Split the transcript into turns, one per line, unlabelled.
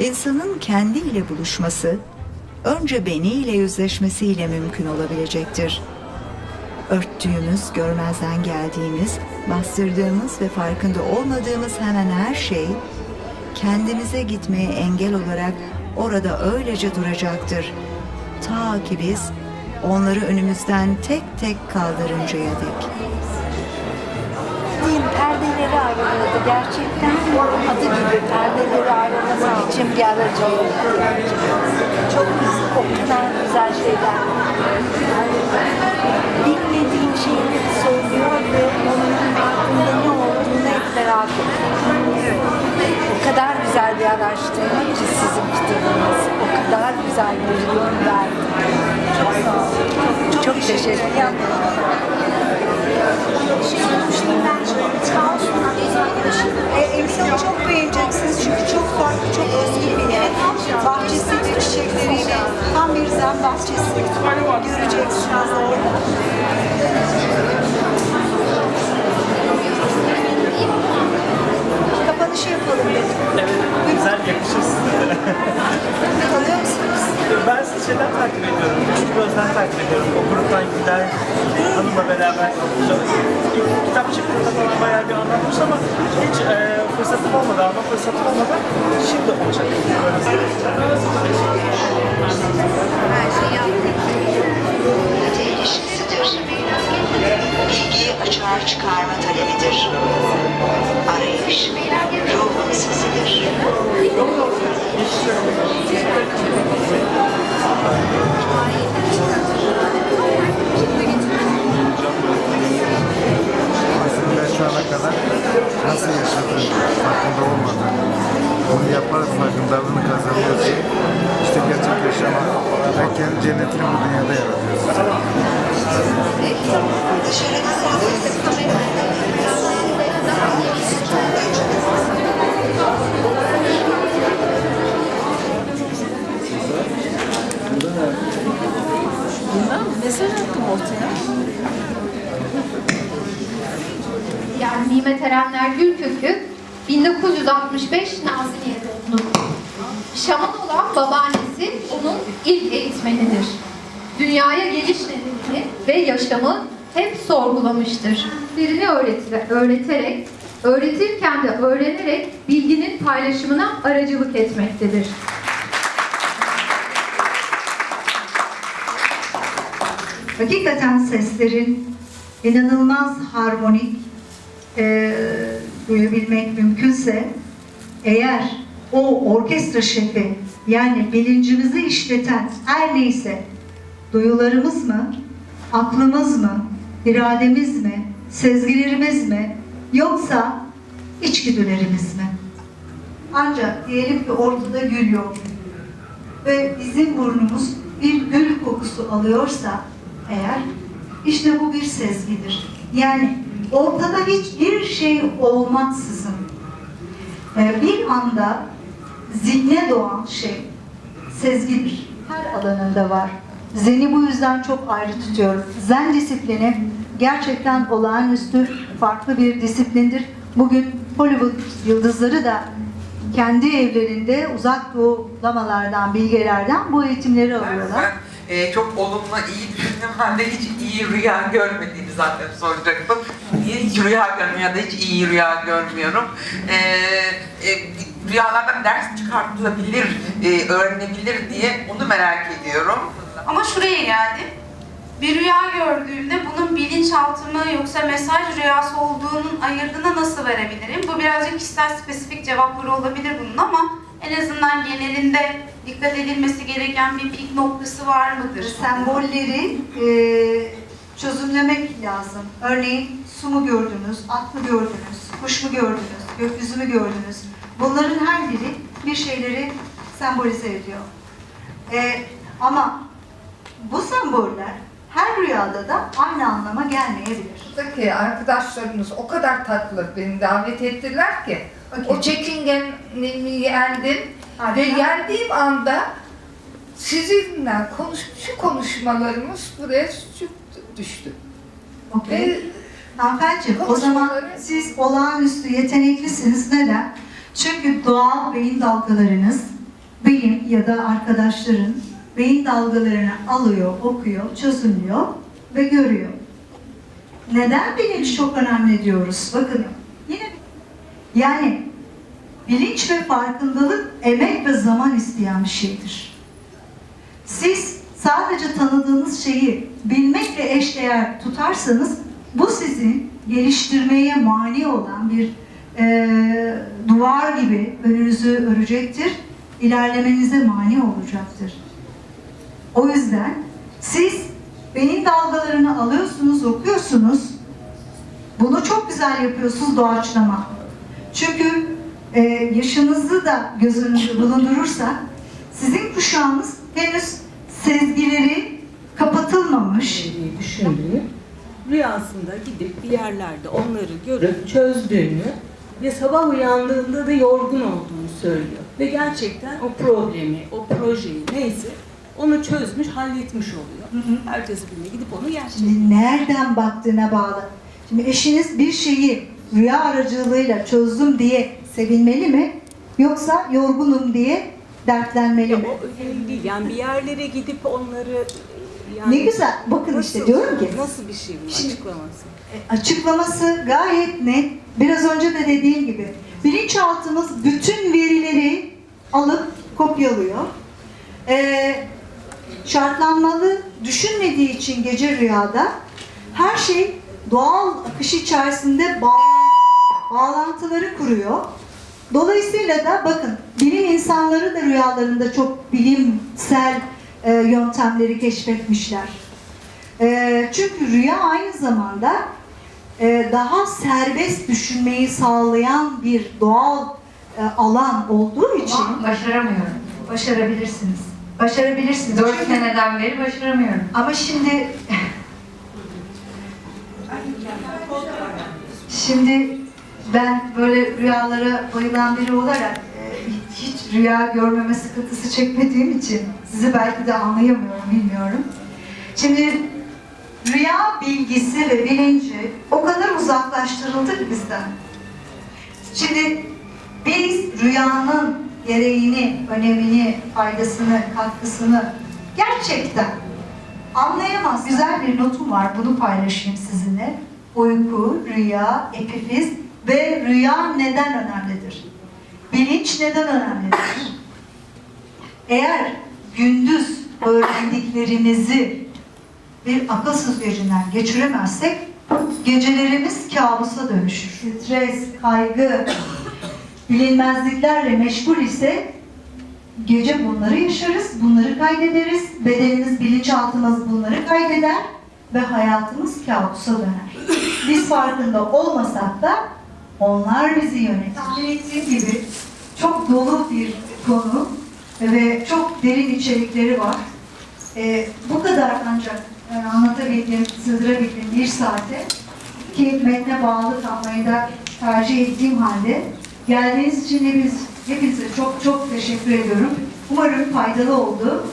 İnsanın kendiyle buluşması, önce beniyle yüzleşmesiyle mümkün olabilecektir. Örttüğümüz, görmezden geldiğimiz, bastırdığımız ve farkında olmadığımız hemen her şey, kendimize gitmeye engel olarak orada öylece duracaktır. Ta ki biz onları önümüzden tek tek kaldırıncaya dek.
Perdeleri ayrılıyordu gerçekten. Adı gibi perdeleri ayrılması için bir aracı oldu. Çok güzel, o kadar güzel şeyler. Bilmediğim şeyleri söylüyor ve onun aklında ne olduğunu hep merak ediyorum. O kadar güzel bir araştırma ki sizin kitabınız. O kadar güzel bir yön verdi. Çok. Çok, çok teşekkür ederim.
Zen bahçesi göreceksiniz orada. Kapanışı yapalım dedik.
Evet, güzel yakışır size.
Tanıyor musunuz?
Ben sizi şeyden takip ediyorum, Küçük Göz'den takip ediyorum. O gruptan Güler Hanım'la beraber ilk kitap çıktığında falan bayağı bir anlatmış ama hiç e, fırsatım olmadı, alma fırsatım olmadı. Şimdi olacak.
ilişkisidir. Bilgi açığa çıkarma talebidir. Arayış ruhun sesidir.
Nasıl yaşadığını farkında olmadan bunu yaparak farkındalığını kazanıyorsun. İşte gerçek yaşama ve kendi cennetini bu dünyada yaratıyorsun.
Gülkök'ü 1965 Nazilliye doğumlu. Şaman olan babaannesi onun ilk eğitmenidir. Dünyaya geliş nedenini ve yaşamı hep sorgulamıştır. Birini öğreterek, öğretirken de öğrenerek bilginin paylaşımına aracılık etmektedir.
Hakikaten seslerin inanılmaz harmonik e, duyabilmek mümkünse eğer o orkestra şefi yani bilincimizi işleten her neyse duyularımız mı, aklımız mı, irademiz mi, sezgilerimiz mi yoksa içgüdülerimiz mi? Ancak diyelim ki ortada gül yok ve bizim burnumuz bir gül kokusu alıyorsa eğer işte bu bir sezgidir. Yani ortada hiçbir şey olmaksızın e, bir anda zihne doğan şey sezgidir. Her alanında var. Zen'i bu yüzden çok ayrı tutuyorum. Zen disiplini gerçekten olağanüstü farklı bir disiplindir. Bugün Hollywood yıldızları da kendi evlerinde uzak doğulamalardan, bilgelerden bu eğitimleri alıyorlar.
E, çok olumlu, iyi düşündüm halde hiç iyi rüya görmediğimi zaten soracaktım. Hiç rüya görmüyorum ya da hiç iyi rüya görmüyorum. E, e, rüyalardan ders çıkartılabilir, e, öğrenebilir diye onu merak ediyorum.
Ama şuraya geldim. Bir rüya gördüğümde bunun bilinçaltı mı yoksa mesaj rüyası olduğunun ayırdığına nasıl verebilirim? Bu birazcık kişisel spesifik cevapları olabilir bunun ama en azından genelinde dikkat edilmesi gereken bir pik noktası var mıdır?
sembolleri e, çözümlemek lazım. Örneğin su mu gördünüz, at mı gördünüz, kuş mu gördünüz, gökyüzü mü gördünüz? Bunların her biri bir şeyleri sembolize ediyor. E, ama bu semboller her rüyada da aynı anlama gelmeyebilir.
Buradaki arkadaşlarımız o kadar tatlı beni davet ettiler ki o çekingenliğimi yendim ve yendiğim anda sizinle konuş, şu konuşmalarımız buraya düştü.
Okey.
Ve
Hanımefendiciğim o zaman siz olağanüstü yeteneklisiniz. Neden? Çünkü doğal beyin dalgalarınız beyin ya da arkadaşların beyin dalgalarını alıyor, okuyor, çözümlüyor ve görüyor. Neden bilinç çok önemli diyoruz? Bakın yine yani bilinç ve farkındalık emek ve zaman isteyen bir şeydir. Siz sadece tanıdığınız şeyi bilmekle eşdeğer tutarsanız bu sizin geliştirmeye mani olan bir eee, duvar gibi önünüzü örecektir. İlerlemenize mani olacaktır. O yüzden siz beyin dalgalarını alıyorsunuz, okuyorsunuz. Bunu çok güzel yapıyorsunuz doğaçlama. E, yaşınızı da göz önünde bulundurursak sizin kuşağınız henüz sezgileri kapatılmamış.
diye düşündüğünü, rüyasında gidip bir yerlerde onları görüp çözdüğünü ve sabah uyandığında da yorgun olduğunu söylüyor. Ve gerçekten o problemi, o projeyi neyse onu çözmüş, halletmiş oluyor. Ertesi günde gidip onu gerçekleştiriyor.
Şimdi nereden baktığına bağlı. Şimdi eşiniz bir şeyi rüya aracılığıyla çözdüm diye sevinmeli mi? Yoksa yorgunum diye dertlenmeli mi?
O önemli değil. Yani bir yerlere gidip onları yani
Ne güzel. Bakın işte
Nasıl-
diyorum ki
Nasıl bir şey bu
Şimdi-
açıklaması?
E, açıklaması gayet net. Biraz önce de dediğim gibi bilinçaltımız bütün verileri alıp kopyalıyor. E, şartlanmalı düşünmediği için gece rüyada her şey doğal akış içerisinde bağ- bağlantıları kuruyor. Dolayısıyla da bakın bilim insanları da rüyalarında çok bilimsel e, yöntemleri keşfetmişler. E, çünkü rüya aynı zamanda e, daha serbest düşünmeyi sağlayan bir doğal e, alan olduğu için
Ama başaramıyorum.
başarabilirsiniz. Başarabilirsiniz.
Dört
Çünkü-
seneden beri başaramıyorum.
ama şimdi şimdi ben böyle rüyalara bayılan biri olarak e, hiç rüya görmeme sıkıntısı çekmediğim için sizi belki de anlayamıyorum bilmiyorum. Şimdi rüya bilgisi ve bilinci o kadar uzaklaştırıldı ki bizden. Şimdi biz rüyanın gereğini, önemini, faydasını, katkısını gerçekten anlayamaz. Güzel bir notum var, bunu paylaşayım sizinle. Uyku, rüya, epifiz ve rüya neden önemlidir? Bilinç neden önemlidir? Eğer gündüz öğrendiklerimizi bir akıl süzgecinden geçiremezsek gecelerimiz kabusa dönüşür. Stres, kaygı, bilinmezliklerle meşgul ise gece bunları yaşarız, bunları kaydederiz. Bedenimiz, bilinçaltımız bunları kaydeder ve hayatımız kabusa döner. Biz farkında olmasak da onlar bizi yönetir. Tahmin ettiğim gibi çok dolu bir konu ve çok derin içerikleri var. Ee, bu kadar ancak e, anlatabildiğim, sığdırabildiğim bir saate ki metne bağlı kalmayı da tercih ettiğim halde geldiğiniz için hepiniz, hepinize çok çok teşekkür ediyorum. Umarım faydalı oldu.